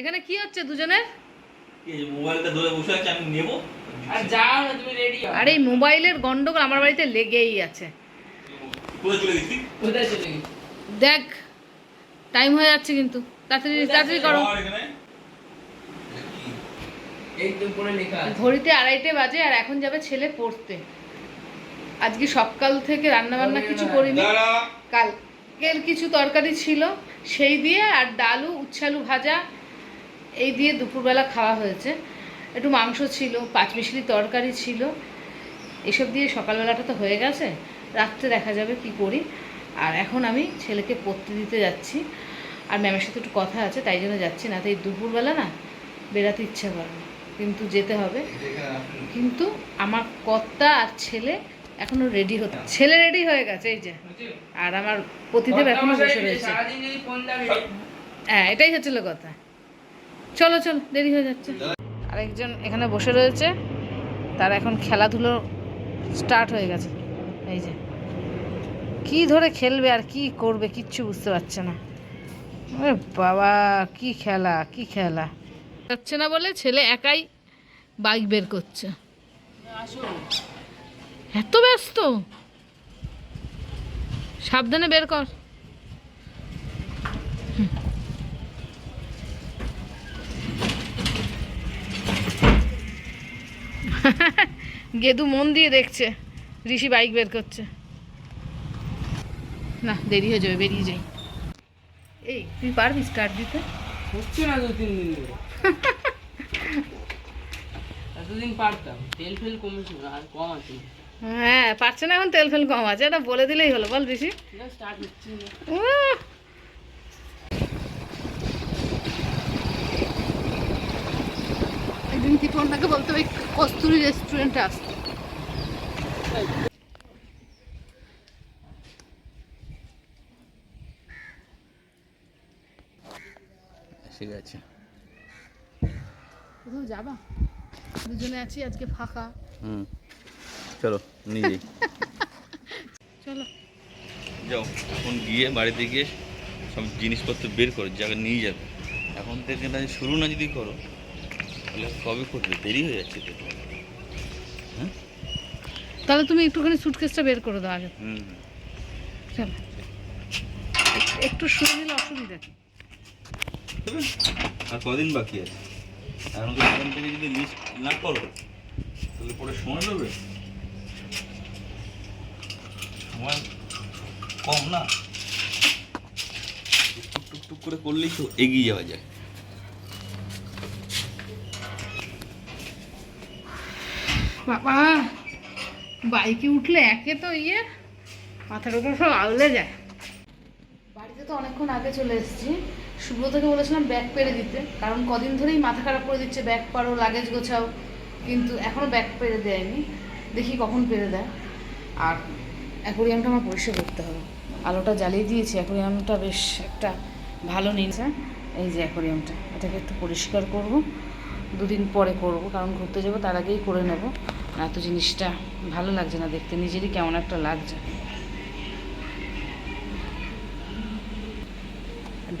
এখানে কি হচ্ছে দুজনের? এই যে মোবাইলটা ধরে বসে আছে আমি নেব। আর যাও না তুমি রেডি হও। আর এই মোবাইলের গন্ডগোল আমার বাড়িতে লেগেই আছে। কোথায় চলে গেছি? কোথায় চলে গেছি? দেখ টাইম হয়ে যাচ্ছে কিন্তু। তাড়াতাড়ি তাড়াতাড়ি করো। আমার এখানে? এই তো উপরে লেখা আছে। ঘড়িতে আড়াইটে বাজে আর এখন যাবে ছেলে পড়তে। আজকে সকাল থেকে রান্না বান্না কিছু করিনি। দাঁড়া। কালকের কিছু তরকারি ছিল সেই দিয়ে আর ডালু উচ্ছালু ভাজা এই দিয়ে দুপুরবেলা খাওয়া হয়েছে। একটু মাংস ছিল পাঁচমিশলি তরকারি ছিল। এসব দিয়ে সকালবেলাটা তো হয়ে গেছে। রাত্রে দেখা যাবে কি করি। আর এখন আমি ছেলেকে পড়তে দিতে যাচ্ছি। আর ম্যামের সাথে একটু কথা আছে তাই জন্য যাচ্ছি না। তো এই দুপুরবেলা না বেরাতে ইচ্ছা করে না। কিন্তু যেতে হবে। কিন্তু আমার কর্তা আর ছেলে এখনও রেডি হতে ছেলে রেডি হয়ে গেছে এই যে। আর আমার পতিদেব এখনও বসে রয়েছে। হ্যাঁ এটাই হচ্ছিল কথা। চলো চলো দেরি হয়ে যাচ্ছে। আরেকজন এখানে বসে রয়েছে। তার এখন খেলাধুলো স্টার্ট হয়ে গেছে। এই যে। কি ধরে খেলবে আর কি করবে কিচ্ছু বুঝতে পারছে না। বাবা কি খেলা কি খেলা। যাচ্ছে না বলে ছেলে একাই বাইক বের করছে। এত ব্যস্ত? সাবধানে বের কর হুম। গেদু মন দিয়ে দেখছে ঋষি বাইক বের করছে। না দেরি হয়ে যাবে বেরিয়ে যাই। এই তুই পারবি স্টার্ট দিতে? হচ্ছে না দু তিন দিন ধরে। এতদিন পারতাম তেল ফেল কমেছিল আর কম আছে। হ্যাঁ পারছে না এখন তেল ফেল কম আছে এটা বলে দিলেই হলো বল ঋষি। স্টার্ট হচ্ছে না। একদিন তীর্থনাকে বলতে হবে কস্তুরি রেস্টুরেন্টে আসতে। ঠিক আছে কোথাও যাবা? দুজনে আছি আজকে ফাঁকা। হুম। চলো যাই। চলো। যাও এখন গিয়ে বাড়িতে গিয়ে সব জিনিসপত্র বের করো জায়গা নিয়ে যাবে। এখন থেকে না শুরু না যদি করো তাহলে কবে করবে দেরি হয়ে যাচ্ছে তো হ্যাঁ? তাহলে তুমি একটুখানি সুটকেসটা বের করে দাও আগে। হুম। চলো। একটু- শুনে নিলে অসুবিধা কি? আর কদিন বাকি আছে? এখন তো এখান থেকে যদি লিস্ট না করো তাহলে পরে সময় পাবে? সময় কম না? টুক টুক টুক করে করলেই তো এগিয়ে যাওয়া যায়। বাবা, বাইকে উঠলে একে তো ইয়ে মাথার উপর সব আউলে যায়। বাড়িতে তো অনেকক্ষণ আগে চলে এসেছি। সুব্রতকে বলেছিলাম ব্যাগ পেরে দিতে, কারণ কদিন ধরেই মাথা খারাপ করে দিচ্ছে, ব্যাগ পারো লাগেজ গোছাও, কিন্তু এখনও ব্যাগ পেরে দেয়নি। দেখি কখন পেরে দেয়। আর অ্যাকোরিয়ামটা আমার পরিষ্কার করতে হবে। আলোটা জ্বালিয়ে দিয়েছি, অ্যাকোরিয়ামটা বেশ একটা ভালো নিয়েছে। এই যে অ্যাকোরিয়ামটা, এটাকে একটু পরিষ্কার করব। দুদিন পরে করব কারণ ঘুরতে যাব তার আগেই করে নেব। এত জিনিসটা ভালো লাগছে না দেখতে নিজেরই কেমন একটা লাগছে।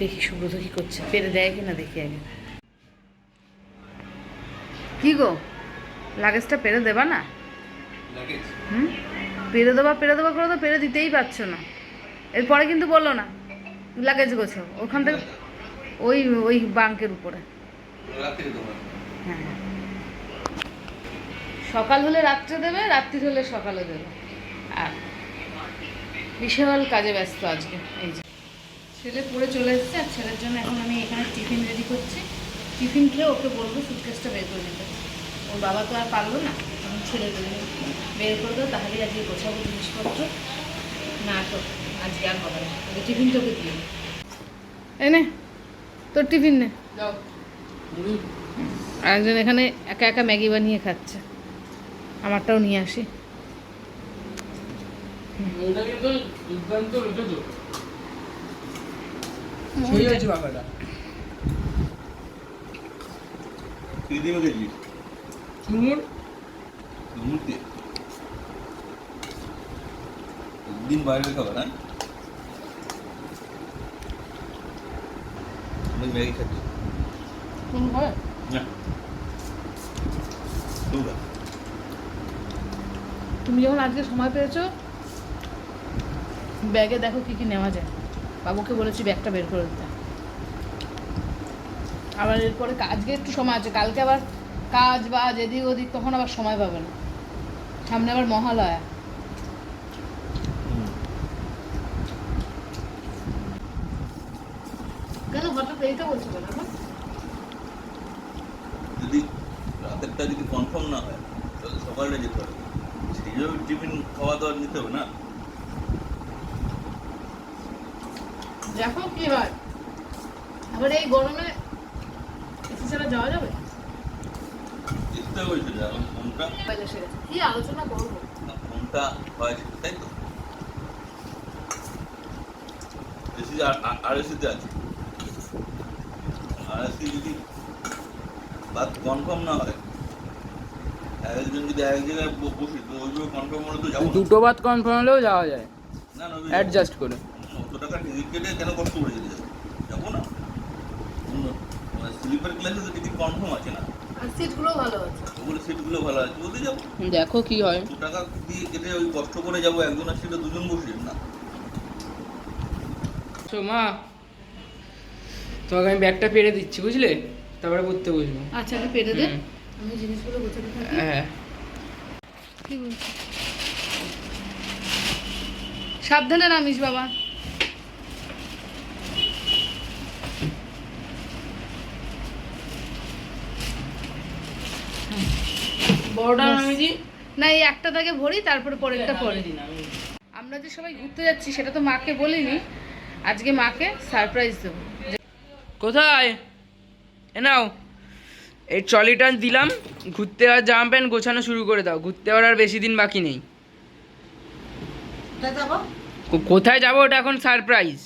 দেখি সুব্রত কি করছে পেরে দেয় কিনা দেখি আগে। কি গো লাগেজটা পেরে দেবা না? হুম? পেরে দেবা পেরে দেবা করে তো পেরে দিতেই পারছ না। এরপরে কিন্তু বলল না লাগেজ গোছো ওখান থেকে ওই ওই বাঙ্কের উপরে। হ্যাঁ। সকাল হলে রাত্রে দেবে রাত্রি হলে সকালে দেবে। আর বিশাল কাজে ব্যস্ত আজকে এই যে। ছেলে পড়ে চলে এসেছে আর ছেলের জন্য এখন আমি এখানে টিফিন রেডি করছি। টিফিন খেয়ে ওকে বলব সুটকেসটা বের করে দিতে ওর বাবা তো আর পারল না এখন ছেলে জন্য বের করে দেবো তাহলেই আজকে গোছাবো জিনিসপত্র। না তো আজকে আর হবে না। ওকে টিফিন তোকে দিয়ে। এই তোর টিফিন নে। যাও। মুড়ি আর একজন এখানে একা একা ম্যাগি বানিয়ে খাচ্ছে। আমারটাও নিয়ে আসি। দিন খাবার হ্যাঁ? ম্যাগি খাচ্ছি। তুমি না যখন আজকে সময় পেয়েছ, ব্যাগে দেখো কি কি নেওয়া যায়। বাবুকে বলেছি ব্যাগটা বের করে দিতে। আবার এরপরে আজকে একটু সময় আছে। কালকে আবার কাজ, বাজ, এদিক ওদিক, তখন আবার সময় পাবে না। সামনে আবার মহালয়া। কেন হঠাৎ এইটা বলছো এখন? যদি রাতেরটা যদি কনফার্ম না হয় তাহলে সকালটা যেতে হবে। সেই জন্য টিফিন খাওয়া দাওয়া নিতে হবে না? দেখো কি হয়। আবার এই গরমে এসি ছাড়া যাওয়া যাবে? চেষ্টা করেছিল এখন ফোনটা মোবাইল এসে গেছে কি আলোচনা করব? ফোনটা হয় তাই তো? এসি আর এসিতে আছে। আর এসি যদি বাদ কনফার্ম না হয়। একজন যদি এক জায়গায় বসি তো ওইভাবে কনফার্ম হলে তো যাব দুটো বাদ কনফার্ম হলেও যাওয়া যায়। না না অ্যাডজাস্ট করে। অত টাকা টিকিট কেটে কেন কষ্ট করে যেতে যাব? যাব না। স্লিপার ক্লাসে তো টিকিট কনফার্ম আছে না। সিটগুলো ভালো আছে। ওগুলো সিটগুলো ভালো আছে যাব। দেখো কি হয়। দু টাকা দিয়ে কেটে ওই কষ্ট করে যাব একজনের সিটে দুজন বসে না। তো মা তোমাকে আমি ব্যাগটা পেরে দিচ্ছি বুঝলে? তারপরে পড়তে বসবো। আচ্ছা আমি পেরে দে। আমি জিনিসগুলো গোছাতে থাকি। হ্যাঁ। কি বলছি? সাবধানে নামিস বাবা। বড়টা. না এই একটা দাগে ভরি তারপরে পরেরটা পরে। দিন আমরা যে সবাই ঘুরতে যাচ্ছি সেটা তো মাকে বলিনি। আজকে মাকে সারপ্রাইজ দেবো। কোথায়? এ নাও। এই ট্রলিটা দিলাম ঘুরতে আর জামা প্যান্ট গোছানো শুরু করে দাও ঘুরতে আর আর বেশি দিন বাকি নেই। কোথায় যাব? ওটা এখন সারপ্রাইজ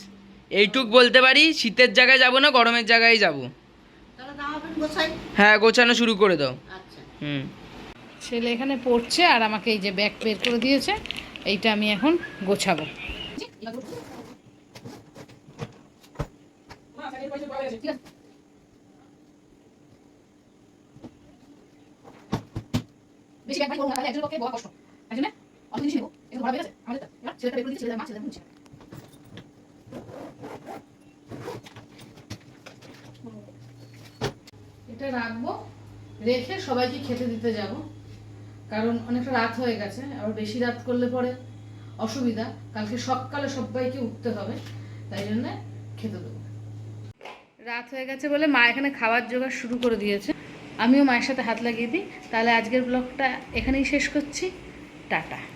এইটুক বলতে পারি শীতের জায়গায় যাব না গরমের জায়গায় যাব। হ্যাঁ গোছানো শুরু করে দাও। হুম। ছেলে এখানে পড়ছে আর আমাকে এই যে ব্যাগ বের করে দিয়েছে এইটা আমি এখন গোছাবো। বেশি ব্যাগ করব না তাহলে একজনের পক্ষে বড় কষ্ট। তাই জন্য জিনিস নেব আছে আমাদের এবার ছেলেটা বের করে দিই ছেলে মা ছেলে মুছে এটা রাখব রেখে সবাইকে খেতে দিতে যাব। কারণ অনেকটা রাত হয়ে গেছে আবার বেশি রাত করলে পরে অসুবিধা। কালকে সকালে সবাইকে উঠতে হবে তাই জন্য খেতে দেবো। রাত হয়ে গেছে বলে মা এখানে খাবার জোগাড় শুরু করে দিয়েছে। আমিও মায়ের সাথে হাত লাগিয়ে দিই। তাহলে আজকের ব্লগটা এখানেই শেষ করছি। টাটা।